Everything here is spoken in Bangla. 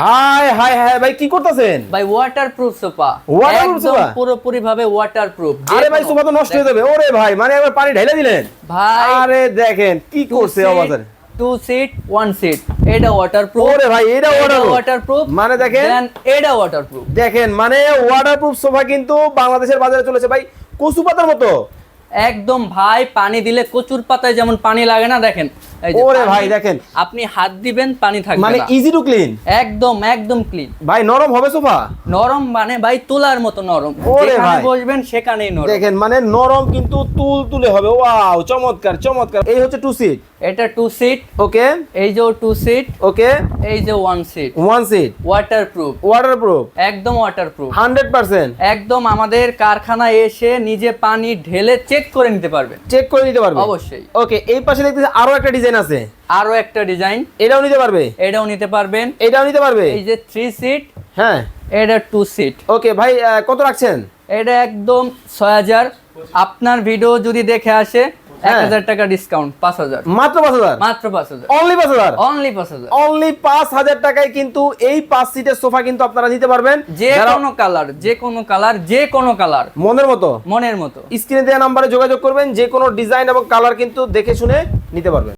হাই হাই হাই ভাই কি করতেছেন? ভাই ওয়াটারপ্রুফ সোফা একদম সোফা? পুরোপুরি ভাবে ওয়াটারপ্রুফ আরে ভাই সোফা তো নষ্ট হয়ে যাবে। ওরে ভাই মানে একবার পানি ঢেলে দিলেন? ভাই আরে দেখেন কি করছে অবস্থা। টু সিট ওয়ান সিট এটা ওয়াটারপ্রুফ ওরে ভাই এটা। ওয়াটারপ্রুফ মানে দেখেন এটা ওয়াটারপ্রুফ দেখেন মানে ওয়াটারপ্রুফ সোফা কিন্তু বাংলাদেশের বাজারে চলেছে ভাই কচু পাতার মতো। একদম ভাই পানি দিলে কচুর পাতায় যেমন পানি লাগে না দেখেন। ওরে ভাই, দেখেন। আপনি হাত দিবেন পানি থাকবে মানে ইজি টু ক্লিন একদম একদম ক্লিন ভাই নরম হবে সোফা? নরম মানে ভাই তোলার মতো নরম। যেখানে। বসবেন সেখানেই নরম। দেখেন মানে নরম কিন্তু তুল তুলে হবে। ওয়াও চমৎকার চমৎকার। এই হচ্ছে টু সিট এটা টু সিট ওকে। এই যে টু সিট ওকে। এই যে one seat one seat waterproof waterproof একদম ওয়াটারপ্রুফ হান্ড্রেড পার্সেন্ট একদম আমাদের কারখানায় এসে নিজে পানি ঢেলে চেক করে নিতে পারবেন। চেক করে নিতে পারবে অবশ্যই। ওকে এই পাশে দেখতেছি আরও একটা ডিজাইন আছে? আরও একটা ডিজাইন। এটাও নিতে পারবে? এটাও নিতে পারবেন। এটাও নিতে পারবে? এই যে থ্রি সিট হ্যাঁ। এটা টু সিট ওকে ভাই কত রাখছেন? এটা একদম ছয় হাজার। আপনার ভিডিও যদি দেখে আসে এক হ্যাঁ। হাজার টাকা ডিসকাউন্ট পাঁচ হাজার। মাত্র পাঁচ হাজার? মাত্র পাঁচ হাজার। অনলি পাঁচ হাজার? অনলি পাঁচ হাজার। অনলি পাঁচ হাজার টাকায় কিন্তু এই পাঁচ সিটের সোফা কিন্তু আপনারা নিতে পারবেন। যে কোনো কালার যে কোনো কালার যে কোনো কালার মনের মতো? মনের মতো। স্ক্রিনে দেওয়া নাম্বারে যোগাযোগ করবেন যে কোনো ডিজাইন এবং কালার কিন্তু দেখে শুনে নিতে পারবেন।